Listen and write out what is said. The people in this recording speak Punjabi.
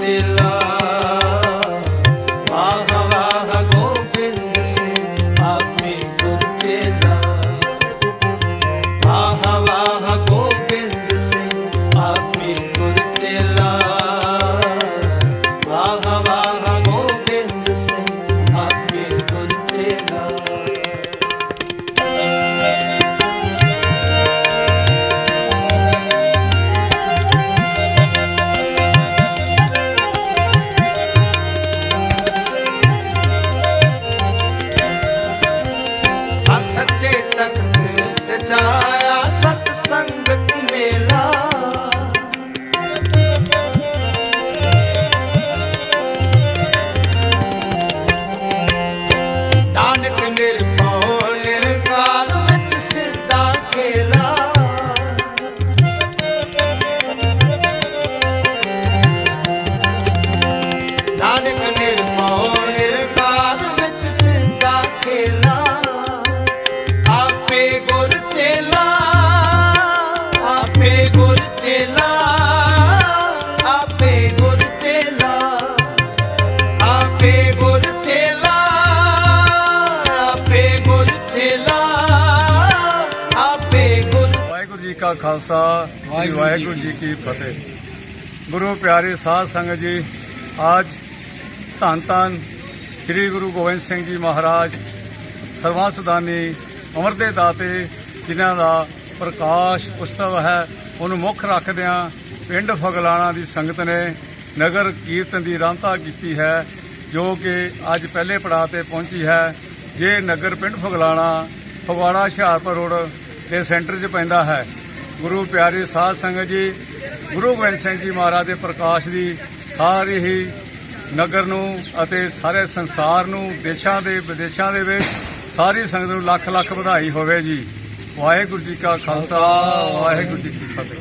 ਮਿਲਾ 자. ਜੀ ਕਾ ਖਾਲਸਾ ਸ੍ਰੀ ਵਾਹਿਗੁਰੂ ਜੀ ਕੀ ਫਤਿਹ। ਗੁਰੂ ਪਿਆਰੇ ਸਾਧ ਸੰਗਤ ਜੀ ਅੱਜ ਧੰਨ ਧੰਨ ਸ੍ਰੀ ਗੁਰੂ ਗੋਬਿੰਦ ਸਿੰਘ ਜੀ ਮਹਾਰਾਜ ਸਰਵੰਸਦਾਨੀ ਅਮਰ ਦੇ ਦਾਤੇ ਜਿਨ੍ਹਾਂ ਦਾ ਪ੍ਰਕਾਸ਼ ਉਤਸਵ ਹੈ ਉਹਨੂੰ ਮੁੱਖ ਰੱਖਦਿਆਂ ਪਿੰਡ ਫਗਲਾਣਾ ਦੀ ਸੰਗਤ ਨੇ ਨਗਰ ਕੀਰਤਨ ਦੀ ਰਾਂਤਾ ਕੀਤੀ ਹੈ ਜੋ ਕਿ ਅੱਜ ਪਹਿਲੇ ਪੜਾਅ ਤੇ ਪਹੁੰਚੀ ਹੈ। ਜੇ ਨਗਰ ਪਿੰਡ ਫਗਲਾਣਾ ਫਗਵਾੜਾ ਹੁਸ਼ਿਆਰਪੁਰ ਰੋਡ ਦੇ ਸੈਂਟਰ 'ਚ ਪੈਂਦਾ ਹੈ ਗੁਰੂ ਪਿਆਰੇ ਸਾਧ ਸੰਗਤ ਜੀ, ਗੁਰੂ ਗੋਬਿੰਦ ਸਿੰਘ ਜੀ ਮਹਾਰਾਜ ਦੇ ਪ੍ਰਕਾਸ਼ ਦੀ ਸਾਰੀ ਹੀ ਨਗਰ ਨੂੰ ਅਤੇ ਸਾਰੇ ਸੰਸਾਰ ਨੂੰ ਦੇਸ਼ਾਂ ਦੇ ਵਿਦੇਸ਼ਾਂ ਦੇ ਵਿੱਚ ਸਾਰੀ ਸੰਗਤ ਨੂੰ ਲੱਖ ਲੱਖ ਵਧਾਈ ਹੋਵੇ ਜੀ। ਵਾਹਿਗੁਰੂ ਜੀ ਕਾ ਖਾਲਸਾ, ਵਾਹਿਗੁਰੂ ਜੀ ਕੀ ਫਤਿਹ।